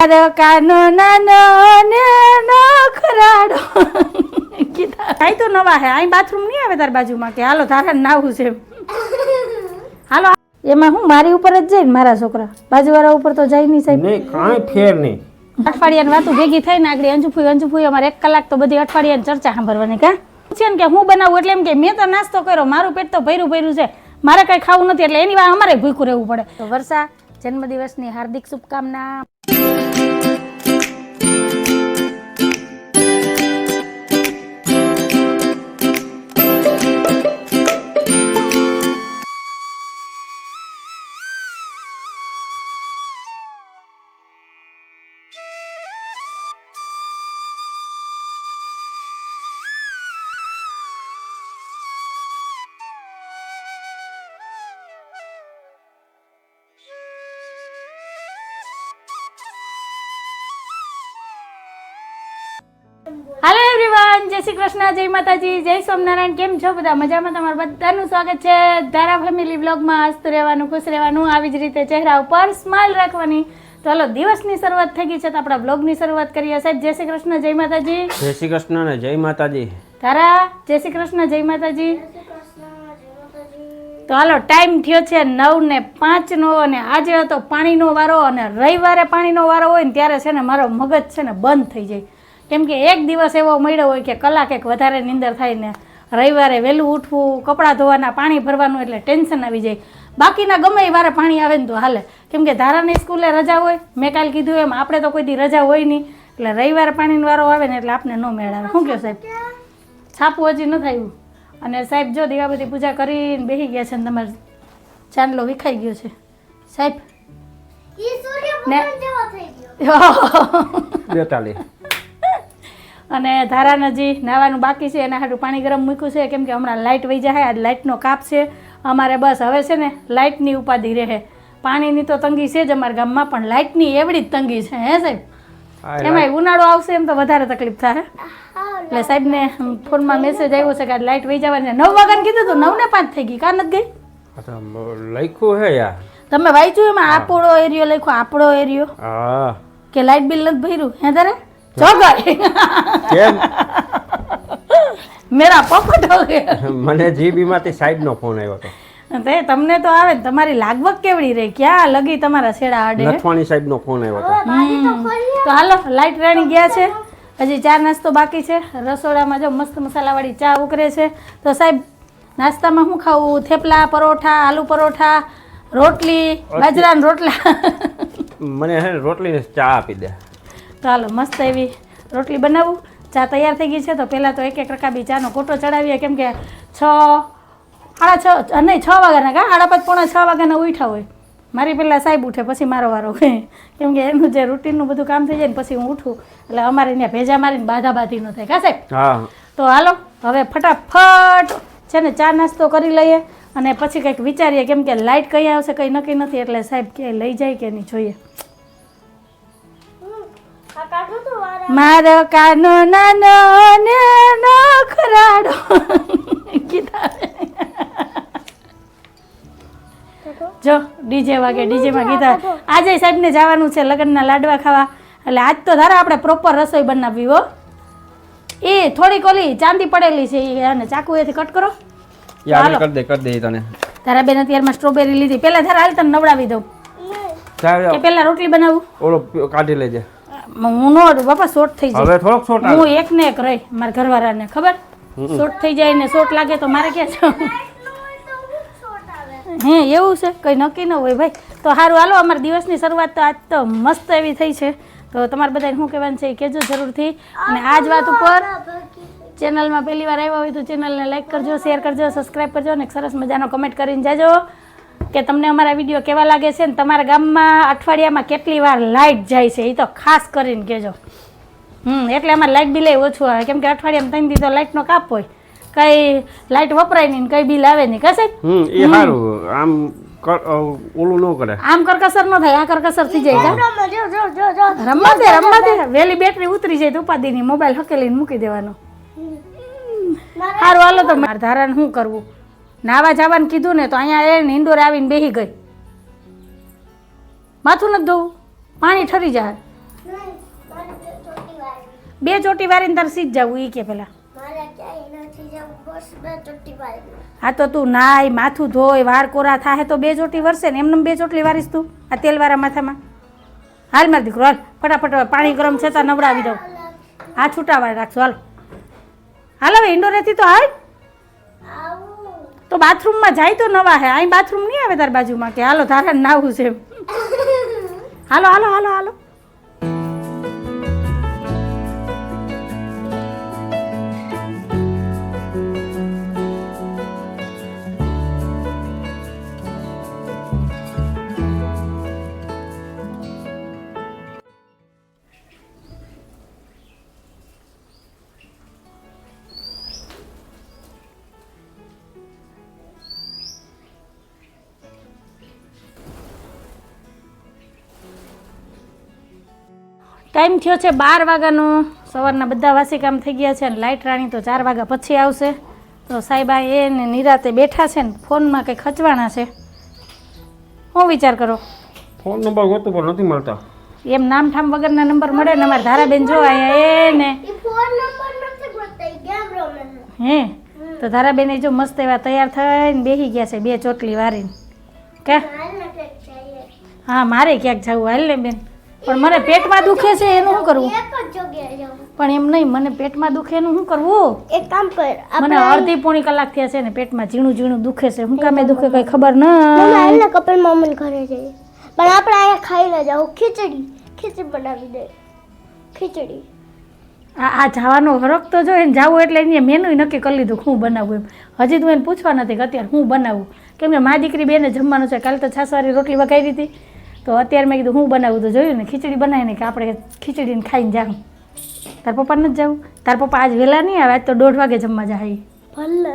કાનો નાનો ને નખરાડો કીધા તો નવા હે. અહીં બાથરૂમ નહીં આવે તાર બાજુમાં કે? હાલો તારા નાવું છે હાલો એમાં હું મારી ઉપર જ જાય મારા છોકરા. બાજુવાળા ઉપર તો જાય નહીં સાહેબ. નહીં કાંઈ ફેર નહીં. અઠવાડિયાની વાતો ભેગી થઈને આગળ અંજુફુઈ અંજુફુઈ અમારે એક કલાક તો બધી અઠવાડિયાની ચર્ચા સાંભળવાની કા? છે ને કે હું બનાવું એટલે એમ કે મેં તો નાસ્તો કર્યો મારું પેટ તો ભર્યું ભર્યું છે. મારે કઈ ખાવું નથી એટલે એની વાર અમારે ભૂખું રહેવું પડે. તો વર્ષા જન્મદિવસની હાર્દિક શુભકામના. જય શ્રી કૃષ્ણ જય માતાજી જય સ્વામિનારાયણ કેમ છો બધા? મજામાં તમારું બધાનું સ્વાગત છે ધારા ફેમિલી બ્લોગમાં હસતું રહેવાનું ખુશ રહેવાનું આવી જ રીતે ચહેરા ઉપર સ્માઇલ રાખવાની. તો હાલો દિવસની શરૂઆત થઈ ગઈ છે તો આપણા બ્લોગની શરૂઆત કરીએ. સાહેબ જય શ્રી કૃષ્ણ જય માતાજી. જય શ્રી કૃષ્ણ ને જય માતાજી. ધારા જય શ્રી કૃષ્ણ જય માતાજી. તો હાલો ટાઈમ થયો છે નવ ને પાંચનો અને આજે હતો પાણીનો વારો અને રવિવારે પાણીનો વારો હોય ને ત્યારે છે ને મારો મગજ છે ને બંધ થઈ જાય. કેમ કે એક દિવસ એવો મળ્યો હોય કે કલાક એક વધારે નીંદર થાય ને રવિવારે વહેલું ઉઠવું કપડાં ધોવાના પાણી ભરવાનું એટલે ટેન્શન આવી જાય. બાકીના ગમે એ વારે પાણી આવે ને તો હાલે. કેમ કે ધારાની સ્કૂલે રજા હોય મેં કાલ કીધું એમ આપણે તો કોઈ દી રજા હોય નહીં. એટલે રવિવારે પાણીનો વારો આવે ને એટલે આપને ન મેળાવે. શું કહો સાહેબ? છાપું હજી ન થયું. અને સાહેબ જો દીવાબતી પૂજા કરીને બેસી ગયા છે ને તમારે ચાંદલો વિખાઈ ગયો છે. સાહેબ ને બેતાલી. અને ધારા નજી નાવાનું બાકી છે એના હાટું પાણી ગરમ મૂક્યું છે. કેમ કે હમણાં લાઇટ વહી જાય આજ લાઇટનો કાપ છે. અમારે બસ હવે છે ને લાઇટની ઉપાધિ રહે. પાણીની તો તંગી છે જ અમારા ગામમાં પણ લાઇટની એવડી જ તંગી છે હે સાહેબ? એમાંય ઉનાળો આવશે એમ તો વધારે તકલીફ થાય. એટલે સાહેબને ફોનમાં મેસેજ આવ્યો છે કે આજ લાઇટ વહી જવાની છે. નવ વાગ્યાને કીધું હતું નવ ને પાંચ થઈ ગઈ. કા નથી ગઈ? લખ્યું હે યાર. તમે વાંચ્યું એમાં આપણો એરિયો લખ્યો આપણો એરિયો? કે લાઇટ બિલ નથી ભર્યું? હે તારે? જોગર કેમ? મેરા પોપટ હો ગયા મને જીબીમાંથી નો ફોન આવ્યો હતો. તે તમને તો આવે ને તમારી લાગવક કેવડી રે ક્યાં લગી તમારા છેડા આડે? નથવાણી સાહેબ નો ફોન આવ્યો હતો. તો હાલો લાઈટ રાણી ગયા છે. હજી ચા નાસ્તો બાકી છે. રસોડામાં જો મસ્ત મસાલાવાળી ચા ઉકરે છે. તો સાહેબ નાસ્તામાં શું ખાવું? થેપલા પરોઠા આલુ પરોઠા રોટલી બાજરાના રોટલા. મને હે રોટલી ને ચા આપી દે. તો હાલો મસ્ત એવી રોટલી બનાવું. ચા તૈયાર થઈ ગઈ છે તો પહેલાં તો એક એક રકાબી ચાનો કોટો ચડાવીએ. કેમ કે છ સાડા છ નહીં છ વાગ્યાના કા? સાડા પાંચ પોણા છ વાગ્યાના ઉઠા હોય. મારી પહેલાં સાહેબ ઉઠે પછી મારો વારો કેમ કે એનું જે રૂટીનનું બધું કામ થઈ જાય ને પછી હું ઉઠું. એટલે અમારે ત્યાં ભેજા મારીને બાધા બાધી ન થાય. કા સાહેબ? તો હાલો હવે ફટાફટ છે ને ચા નાસ્તો કરી લઈએ અને પછી કંઈક વિચારીએ. કેમ કે લાઇટ કઈ આવશે કંઈ નક્કી નથી. એટલે સાહેબ ક્યાંય લઈ જાય કે નહીં જોઈએ. મારો કાનો નાનો ને નખરાડો જો ડીજે વાગે ડીજેમાં ગીતા આજે સાહેબને જવાનું છે લગ્નના લાડવા ખાવા. એટલે આજ તો ધારા આપણે પ્રોપર રસોઈ બનાવવી હો. એ થોડીક ઓલી ચાંદી પડેલી છે એ અને ચાકુ એથી કટ કરો. યાર કરી દે કરી દે તને. તારા બેન અત્યારમાં સ્ટ્રોબેરી લીધી. પેલા તારા હાલ તને નવડાવી દઉં. ચાલ કે પહેલા રોટલી બનાવું? ઓલો કાઢી લેજે. હું નો બાપા શોર્ટ થઈ જાય. હવે થોડોક છોટ હું એક ને એક રહી મારા ઘરવાળાને ખબર? શોર્ટ થઈ જાય ને શોર્ટ લાગે તો મારે ક્યાં જવું? હે એવું છે? કંઈ નક્કી ન હોય ભાઈ. તો સારું હાલો અમારા દિવસની શરૂઆત તો આજ તો મસ્ત એવી થઈ છે. તો તમારે બધાને શું કહેવાનું છે એ કહેજો જરૂરથી. અને આ જ વાત ઉપર ચેનલમાં પહેલી વાર આવ્યા હોય તો ચેનલને લાઈક કરજો શેર કરજો સબસ્ક્રાઈબ કરજો અને એક સરસ મજાનો કમેન્ટ કરીને જાજો. કે તમને અમારા વીડિયો કેવા લાગે છે ને તમારા ગામમાં અઠવાડિયામાં કેટલી વાર લાઇટ જાય છે એ તો ખાસ કરીને કહેજો. હમ એટલે અમારે લાઇટ બિલ ઓછું આવે. કેમ કે અઠવાડિયામાં ત્રણ દીધો લાઇટનો કાપ હોય. કઈ લાઇટ વપરાય નહીં કઈ બિલ આવે નહીં કશે? એ સારું આમ ઓલું ન કરે. આમ કરકસર ન થાય આ કરકસર થઈ જાય? રમવા દે રમવા દે વેલી બેટરી ઉતરી જાય તો ઉપાધિની મોબાઈલ હકેલીને મૂકી દેવાનો. સારું હાલો તો મારે ધારાને શું કરવું? નાવા જવાનું કીધું ને તો અહીંયા એને ઇન્ડોર આવીને બેહી ગઈ. માથું નથી ધોવું. પાણી ઠરી જાય. બે ચોટી વારીને તારે સીધ જવું એ કે પેલા. હા તો તું નાય, માથું ધોય, વાળ કોરા થાય તો બે ચોટી વરસે ને. એમને બે ચોટલી વારીશ તું આ તેલવાળા માથામાં. હાલ માર દીકરો, હાલ. ફટાફટ પાણી ગરમ છે તો નવડાવી દઉં. હા છૂટાવાળ રાખજો, હાલ. હાલ હવે ઇન્ડોરેથી તો હાલ. તો બાથરૂમમાં જાય તો નવા હે. અહીં બાથરૂમ નહીં આવે તાર બાજુમાં કે હાલો તારા નાવું છે. હાલો હાલો હાલો હાલો. ટાઈમ થયો છે બાર વાગ્યાનો. સવારના બધા વાસી કામ થઈ ગયા છે અને લાઇટ રાણી તો ચાર વાગ્યા પછી આવશે. તો સાહેબા એ ને નિરાતે બેઠા છે ને ફોનમાં કંઈ ખચવાના છે. શું વિચાર કરો? ફોન નંબર ગોતું પણ નથી મળતા. એમ નામ ઠામ વગરના નંબર મળે ને અમારે ધારાબેન જો અહીંયા એ ને. એ ફોન નંબર નથી બતાઈ ગેમ રમે છે. હે તો ધારાબેન જો મસ્ત એવા તૈયાર થઈને બેસી ગયા છે બે ચોટલી વારીને. કે. હા મારે ક્યાંક જવું હાલ ને બેન. પણ મને પેટમાં દુખે છે એનું શું કરવું? જ પણ એમ નહીં મને પેટમાં દુખે એનું શું કરવું? એક કામ કર મને અડધી પોણી કલાક થયા છે ને પેટમાં ઝીણું ઝીણું દુખે છે. હું કામે દુખે કઈ ખબર ન. મમ્મી કપિલ મામાને ઘરે જઈએ પણ આપણે અહીંયા ખાઈ ન જાવ ખીચડી ખીચડી બનાવી દે. ખીચડી. આ આ જવાનો ફરક તો જોઈએ એને જાવું એટલે એને મેનુ નક્કી કરી લીધું હું બનાવું એમ. હજી તું એને પૂછવા નથી કે અત્યારે હું બનાવું. કેમ કે મા દીકરી બેને જમવાનું છે. કાલે તો છાસવારી રોટલી વગાવી હતી. તો અત્યારે મેં કીધું હું બનાવું તો જોયું ને ખીચડી બનાવીને કે આપણે ખીચડીને ખાઈને જાઉં. તાર પપ્પા નથી જવું તાર પપ્પા આજ વહેલા નહીં આવે આજ તો દોઢ વાગે જમવા જાય. ભલે.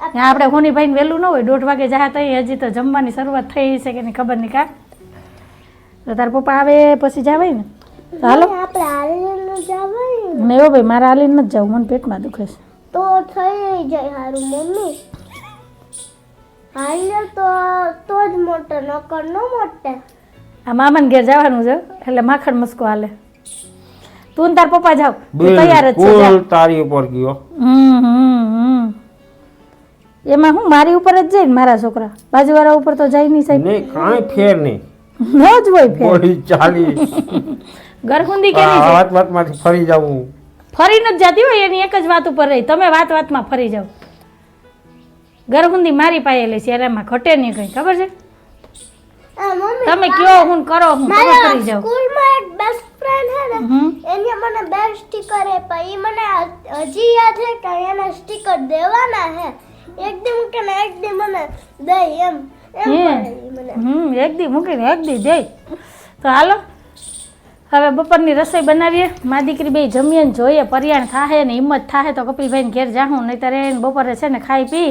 ત્યાં આપણે હોનીભાઈને વહેલું ન હોય દોઢ વાગે જાય તો હજી તો જમવાની શરૂઆત થઈ છે કે નહીં ખબર નહીં કા. તો તાર પપ્પા આવે પછી જવાય ને. હાલો. આપણે હાલીને જવાય મને એવો ભાઈ મારે હાલીને નથી જવું મને પેટમાં દુખે છે. તો થઈ જાય સારું મમ્મી. હાલ્યો તો તો જ મોટો નકર ન મોટે. આ મામાને ઘેર જવાનું છે એટલે માખણ મસ્કો હાલે. તું તાર પપ્પા જાવ તૈયાર જ છે તારી ઉપર ગયો. એમાં હું મારી ઉપર જ જાય મારા છોકરા બાજુવાળા ઉપર તો જાય નહીં સાહેબ. નહીં કાંઈ ફેર નહીં. ન જ હોય ફેર. બોડી ચાલી ગરખુંદી કેની છે? વાત વાતમાંથી ફરી જાવું ફરી નથી જતી હોય એની એક જ વાત ઉપર રહી. તમે વાત વાતમાં ફરી જાવ ગરહુંદી મારી પાયેલી છે એટલે એમાં ઘટે નહીં કંઈ ખબર છે? તમે કયો હું કરો હું કરો કરી જાવ સ્કૂલમાં એક બેસ્ટ ફ્રેન્ડ હે ને એને મને બે સ્ટીકર આપ્યા એ મને હજી યાદ છે કે એને સ્ટીકર દેવાના હે એક દી મૂકે ને એક દી મને દે એમ. હમ. એક દી મૂકીને એક દી જઈ તો હાલો હવે બપોરની રસોઈ બનાવીએ. મા દીકરી બે જમીએ ને જોઈએ પરિયાણ થાહે ને હિંમત થાહે તો કપિલભાઈને ઘેર જાઉં નહીં એને બપોરે છે ને ખાઈ પી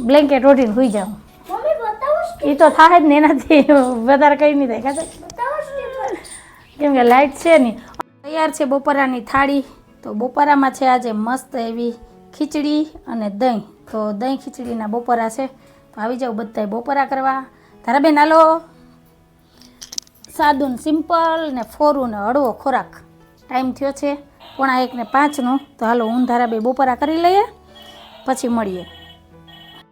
બ્લેન્કેટ ઓઢીને સુઈ જાઉં એ તો થાય જ ને એનાથી વધારે કંઈ નહીં થાય. કાંઈ કેમ કે લાઇટ છે નહીં તૈયાર છે બપોરાની થાળી. તો બપોરામાં છે આજે મસ્ત એવી ખીચડી અને દહીં. તો દહીં ખીચડીના બપોરા છે. તો આવી જાઓ બધાય બપોરા કરવા. તારાબેન હાલો. સાદું ને સિમ્પલ ને ફોરું ને હળવો ખોરાક. ટાઈમ થયો છે પોણા એક ને પાંચનો તો હાલો, હું ધારાબે બપોરા કરી લઈએ. પછી મળીએ.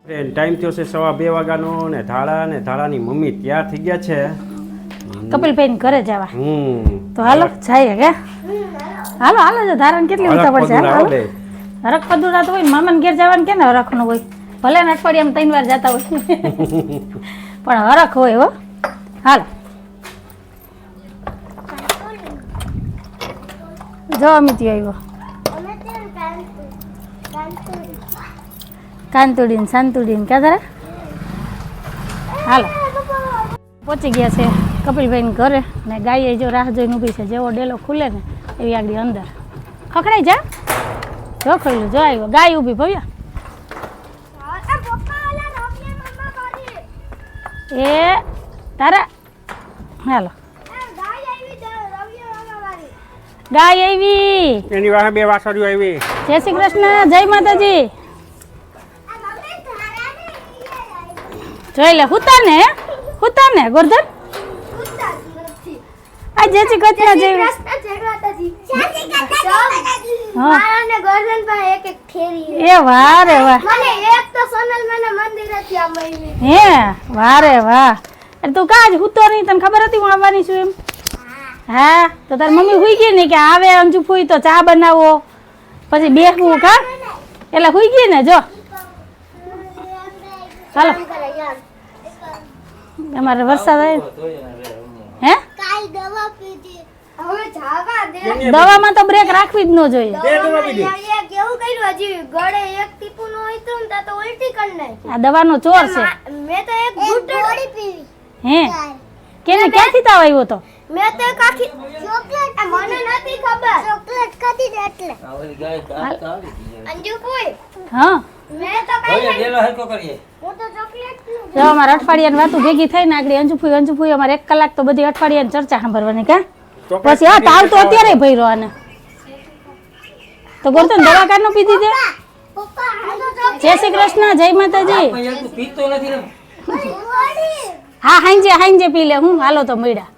ટાઈમ થયો છે સવા બે વાગ્યાનો ને ધાળા ને ધાળાની મમ્મી તૈયાર થઈ ગયા છે. કપિલભાઈ ઘરે જવા. તો હાલો જાય કે? હાલો હાલો જો ધારણ કેટલી ઉતા પડશે હાલો. હરખ પદુરા તો હોય મામાને ઘેર જવાનું કે ને હરખનું હોય? ભલે ને અઠવાડિયામાં ત્રણ વાર જતા હોય. પણ હરખ હોય હો. હાલ. જો અમિત આવ્યો અમે ત્યાં કાંતુ કાંતુ કાંતુડી સાંતુડીન ક્યાં તારે? હાલો. પહોંચી ગયા છે કપિલભાઈને ઘરે ને ગાયે જો રાહ જોઈને ઊભી છે. જેવો ડેલો ખુલે ને એવી આગળ અંદર. ખખડાઈ જા. જો ખોલ્યું જો આવ્યો. ગાય ઊભી ભવ્યા. એ તારા હાલો. ગાય આવી. એની વાહે બે વાસળીઓ આવી. જય શ્રી કૃષ્ણ જય માતાજી. જોઈ લે હુતા ને હુતા ને ગોરધન આ થેરી છે. એ વારે વાહ. મને એક તો સોનલ મને મંદિરેથી આ મળી હે વારે વાહ. અરે તું કાજ હૂતો નહીં? તને ખબર હતી હું આવવાની છું એમ? હા. તો તારી મમ્મી હુઈ ગઈ ને કે આવે અંજુ ફૂઈ તો ચા બનાવો. પછી બેસવું કા? એટલે હુઈ ગઈ ને જો. ચાલો. અમારે વરસાદ આવ્યો હે? કાલ દવા પીધી હવે જાવા દે દવામાં તો બ્રેક રાખવી જ ન જોઈએ. દવા કેવું કર્યું ગળે એક ટીપું નો હોય તો ઉલટી કરી આ દવાનો ચોર છે. મેં તો એક હે? કેને ક્યાંથી તાવ આવ્યો તો? મેં તો કાખી ચોકલેટ મને નથી ખબર. ચોકલેટ ખાધી એટલે. અંજુ કોઈ હા. મેં તો કઈ હું તો ચોકલેટનું જો અમારે અઠવાડિયાની વાતું ભેગી થઈને આગળ અંજુફુઈ અંજુફુઈ અમારે એક કલાક તો બધી અઠવાડિયાની ચર્ચા સાંભળવાની કા? પછી હા તાવ તો અત્યારે ભર્યો આને. તો ગોરધન દવાખાનું પીધી દે જય શ્રી કૃષ્ણ જય માતાજી. હા હાંજે હાંજે પી લે હું હાલો તો મળ્યા.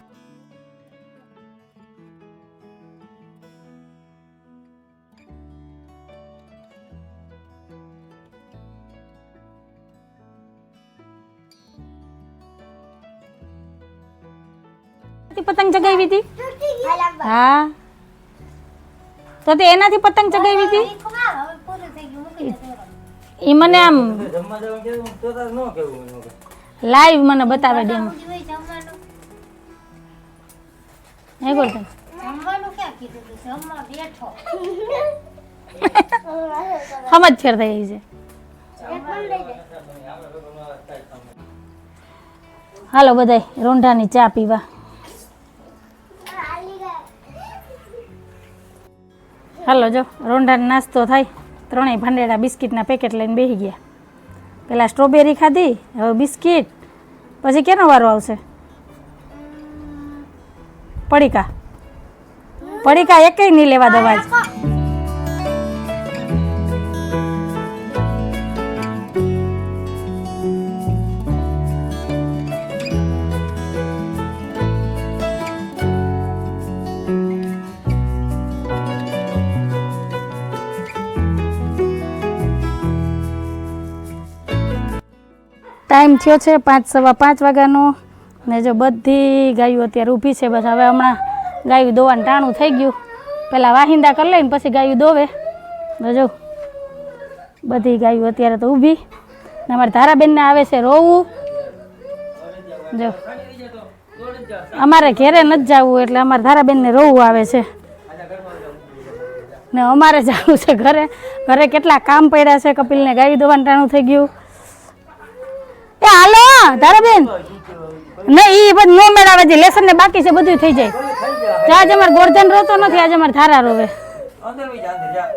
પતંગ ચગાવી હતી? હા તો તે એનાથી પતંગ ચગાવી હતી? એ મને આમ ન. લાઈવ મને બતાવે ડેમ. હે બેઠો. સમજ ફેર થઈ છે. હાલો બધાય રોંઢાની ચા પીવા. હાલો જો, રોંઢાનો નાસ્તો થાય. ત્રણેય ભાંડેડા બિસ્કિટના પેકેટ લઈને બેસી ગયા. પેલા સ્ટ્રોબેરી ખાધી, હવે બિસ્કિટ. પછી કેનો વારો આવશે? પડીકા. પડીકા એકેય નહીં લેવા દવા જ. ટાઈમ થયો છે પાંચ સવા પાંચ વાગ્યાનો. ને જો બધી ગાયો અત્યારે ઊભી છે બસ. હવે હમણાં ગાયું દોવાનું ટાણું થઈ ગયું. પહેલાં વાહિંદા કરી લઈને પછી ગાયું દોવે. જો બધી ગાયો અત્યારે તો ઊભી. ને અમારે ધારાબેનને આવે છે રોવું. જો અમારે ઘેરે નથી જવું એટલે અમારે ધારાબેનને રોવું આવે છે. ને અમારે જવું છે ઘરે. ઘરે કેટલા કામ પડ્યા છે કપિલને ગાયું દોવાનું ટાણું થઈ ગયું. એ હાલો ધારાબેન. નહીં ઈ બધું નો મેળાવે છે લેસન ને બાકી છે બધું થઈ જાય. જો આજે અમારે ગોરધન રોતો નથી આજે અમારે ધારા રોવે. અંદર વઈ જા, જા.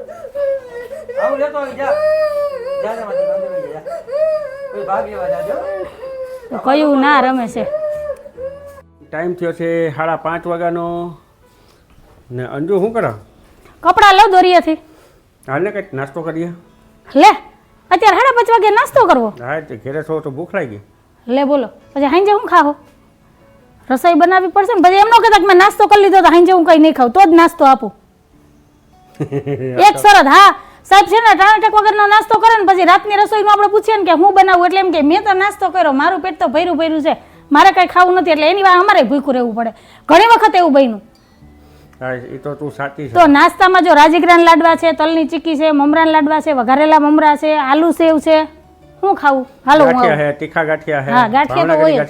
આવું લેતો આવી, જા. જા, જા, અંદર વઈ જા, જા. કોઈ ભાગ લેવા જાજો. તો કયું ના રમે છે. ટાઈમ થયો છે સાડા પાંચ વાગ્યાનો. ને અંજુ શું કરો? કપડાં લો દોરીએથી. હાલને કંઈક નાસ્તો કરીએ? લે. અત્યારે સાડા પાંચ વાગે નાસ્તો કરવો. હા તે ઘેરે છો તો ભૂખ લાગી. લે બોલો પછી હાંજે હું ખાવ રસોઈ બનાવવી પડશે ને પછી એમનો કહેતા કે મેં નાસ્તો કરી લીધો તો હાંજે હું કંઈ નહીં ખાઉં તો જ નાસ્તો આપું. એક શરત હા સાહેબ છે ને ટાણાટક વગરનો નાસ્તો કરે ને પછી રાતની રસોઈમાં આપણે પૂછીએ ને કે હું બનાવું એટલે એમ કે મેં તો નાસ્તો કર્યો મારું પેટ તો ભર્યું ભર્યું છે મારે કાંઈ ખાવું નથી એટલે એની વાર અમારે ભૂખું રહેવું પડે. ઘણી વખત એવું બન્યું. એ તો તું સાચી છે. તો નાસ્તામાં જો રાજગરાન લાડવા છે તલની ચીકી છે મમરાન લાડવા છે વઘારેલા મમરા છે આલુ સેવ છે હું ખાવું હાલો હું ગાંઠિયા હે તીખા ગાંઠિયા હે હા ગાંઠિયા તો હોય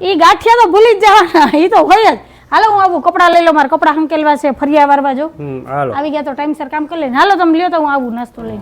એ ગાંઠિયા તો ભૂલી જ જવાના એ તો હોય જ. હાલો હું આવું કપડા લઈ લો મારે કપડા હંકેલવા છે ફરિયા વારવા જો. આવી ગયા તો ટાઈમસર કામ કરી લઈને. હાલો તમે લ્યો તો હું આવું નાસ્તો લઈ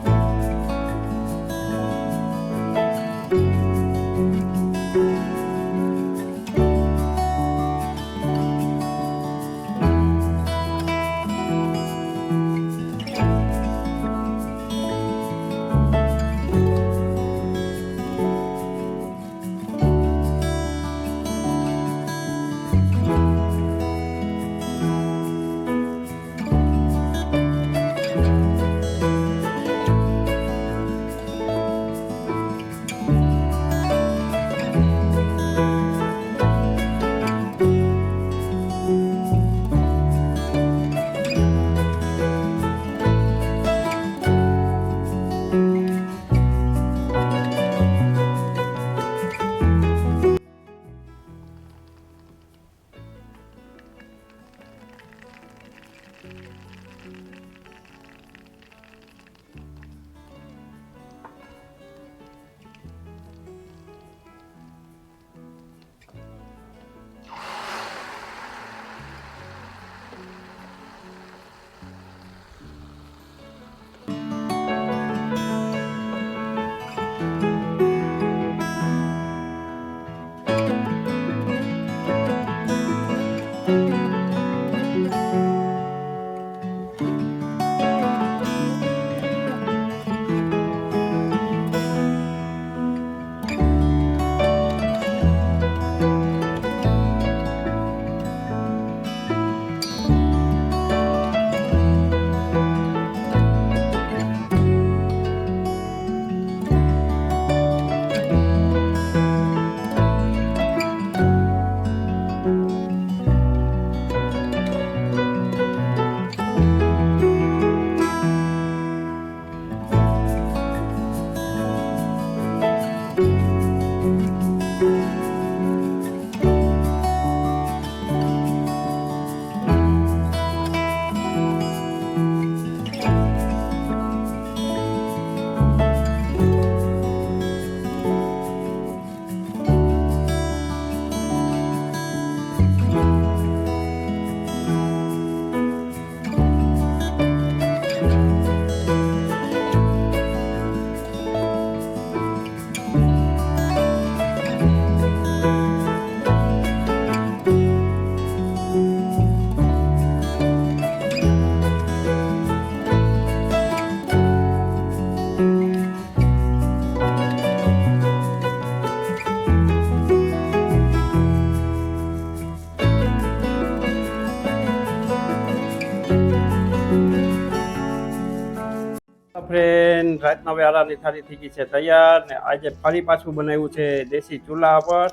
રાતના વેળાની થાળી થઈ ગઈ છે તૈયાર ને આજે ફરી પાછું બનાવ્યું છે દેશી ચૂલા પર.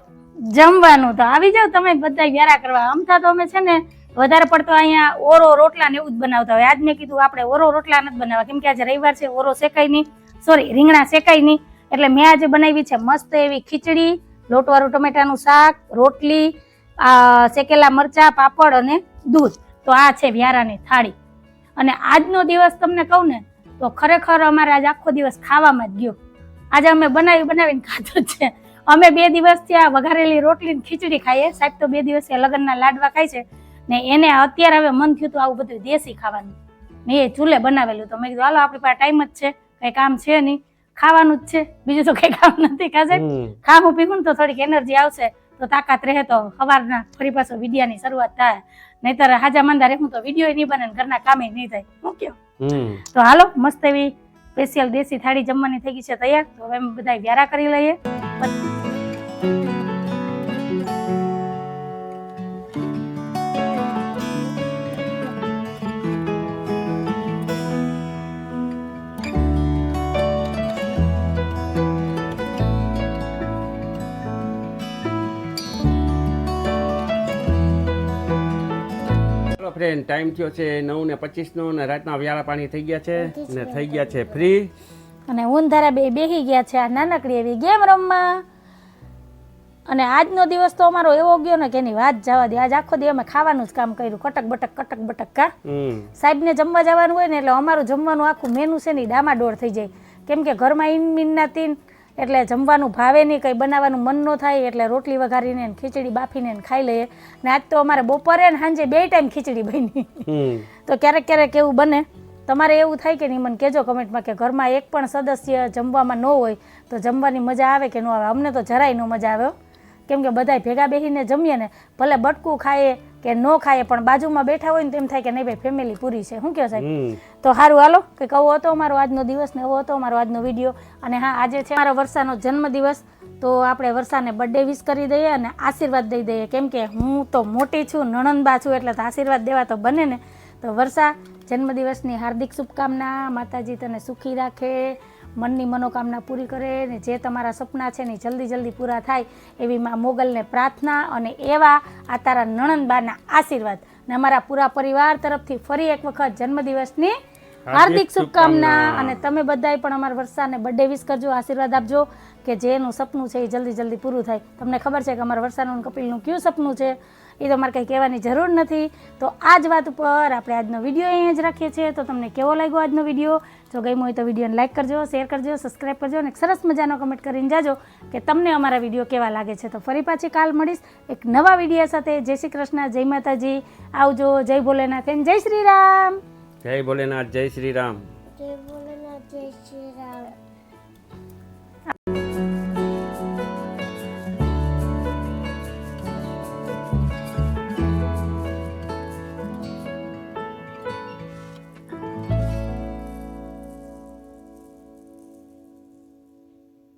જમવાનું તો આવી જાવ તમે બધા વ્યારા કરવા. અમથા તો અમે છે ને વધારે પડતો અહીંયા ઓરો રોટલા ને એવું જ બનાવતા હોય. આજ મેં કીધું આપણે ઓરો રોટલા નથી બનાવવા. કેમ કે આજે રવિવાર છે, ઓરો શેકાય નહીં. સોરી રીંગણા શેકાય નહીં. એટલે મેં આજે બનાવી છે મસ્ત એવી ખીચડી, લોટવાળું ટમેટાનું શાક, રોટલી શેકેલા મરચા, પાપડ અને દૂધ. તો આ છે વ્યારાની થાળી. અને આજનો દિવસ તમને કહું ને તો ખરેખર અમારે આજ આખો દિવસ ખાવામાં જ ગયો. આજે અમે બનાવી બનાવીને ખાધું છે. અમે બે દિવસથી આ વઘારેલી રોટલી ખીચડી ખાઈએ. સાહેબ તો બે દિવસથી લગ્નના લાડવા ખાય છે. ને એને અત્યારે હવે મન થયું હતું આવું બધું દેશી ખાવાનું. મેં એ ચૂલે બનાવેલું તો મેં કીધું હાલો આપણી પાસે ટાઈમ જ છે. કંઈ કામ છે નહીં. ખાવાનું જ છે. બીજું તો કંઈ કામ નથી ખાશે ખાવું પીવું તો થોડીક એનર્જી આવશે. તો તાકાત રહે તો સવારના ફરી પાછો વિડિયાની શરૂઆત થાય. નહીતર હાજા માંદા રહે. હું તો વીડિયો નહીં બને ઘરના કામે નહીં થાય. હું કયો? તો હાલો મસ્ત એવી સ્પેશિયલ દેશી થાળી જમવાની થઈ ગઈ છે તૈયાર. તો હવે બધા વ્યારા કરી લઈએ. ચલો ફ્રેન્ડ ટાઈમ થયો છે નવ ને પચીસ નો ને રાતના વ્યાળા પાણી થઈ ગયા છે ને થઈ ગયા છે ફ્રી. અને ઊંધારા બે બેહી ગયા છે આ નાનકડી એવી ગેમ રમવા. અને આજનો દિવસ તો અમારો એવો ગયો ને કે એની વાત જવા દે. આજ આખો દી અમે ખાવાનું જ કામ કર્યું. કટક બટક કટક બટક કા? સાહેબ સાહેબને જમવા જવાનું હોય ને એટલે અમારું જમવાનું આખું મેનુ છે ને ડામાડોળ થઈ જાય. કેમ કે ઘરમાં ઈન મીનના તીન એટલે જમવાનું ભાવે નહીં કંઈ બનાવવાનું મન ન થાય એટલે રોટલી વઘારીને ને ખીચડી બાફીને ખાઈ લઈએ. ને આજ તો અમારે બપોરે ને સાંજે બે ટાઈમ ખીચડી બની. તો ક્યારેક ક્યારેક એવું બને. તમારે એવું થાય કે નહીં મને કહેજો કમેન્ટમાં કે ઘરમાં એક પણ સદસ્ય જમવામાં ન હોય તો જમવાની મજા આવે કે ન આવે? અમને તો જરાય ન મજા આવે હો. કેમ કે બધાય ભેગા બેસીને જમીએ ને ભલે બટકું ખાઈએ કે ન ખાઈએ પણ બાજુમાં બેઠા હોય ને તેમ થાય કે નહીં ભાઈ ફેમિલી પૂરી છે. શું કહો સાહેબ? તો સારું હાલો. કે કહું હતો અમારો આજનો દિવસ ને એવો હતો અમારો આજનો વીડિયો અને હા આજે છે મારા વર્ષાનો જન્મદિવસ. તો આપણે વર્ષાને બર્થડે વિશ કરી દઈએ અને આશીર્વાદ દઈ દઈએ. કેમ કે હું તો મોટી છું નણંદબા છું એટલે તો આશીર્વાદ દેવા તો બને ને. તો વર્ષા જન્મદિવસની હાર્દિક શુભકામના માતાજી તને સુખી રાખે. મનની મનોકામના પૂરી કરે ને જે તમારા સપના છે ને એ જલ્દી જલ્દી પૂરા થાય એવી માં મોગલને પ્રાર્થના અને એવા આ તારા નણંદબાના આશીર્વાદ ને અમારા પૂરા પરિવાર તરફથી ફરી એક વખત જન્મદિવસની હાર્દિક શુભકામના. અને તમે બધાય પણ અમારા વર્ષાને બર્થડે વિશ કરજો આશીર્વાદ આપજો કે જે એનું સપનું છે એ જલ્દી જલ્દી પૂરું થાય. તમને ખબર છે કે અમારા વર્ષાનું કપિલનું કયું સપનું છે? એ તો મારે કંઈ કહેવાની જરૂર નથી. તો આ જ વાત ઉપર આપણે આજનો વીડિયો અહીંયા જ રાખીએ છીએ. તો તમને કેવો લાગ્યો આજનો વીડિયો? જો ગમ્યો હોય તો વિડીયોને લાઇક કરજો શેર કરજો સબસ્ક્રાઈબ કરજો અને એક સરસ મજાનો કમેન્ટ કરીને જાજો કે તમને અમારા વીડિયો કેવા લાગે છે. તો ફરી પાછી કાલ મળીશ એક નવા વીડિયો સાથે. જય શ્રી કૃષ્ણ જય માતાજી. આવજો જય ભોલેનાથ એન જય શ્રી રામ. જય ભોલેનાથ જય શ્રી રામ. જય ભોલેનાથ જય શ્રી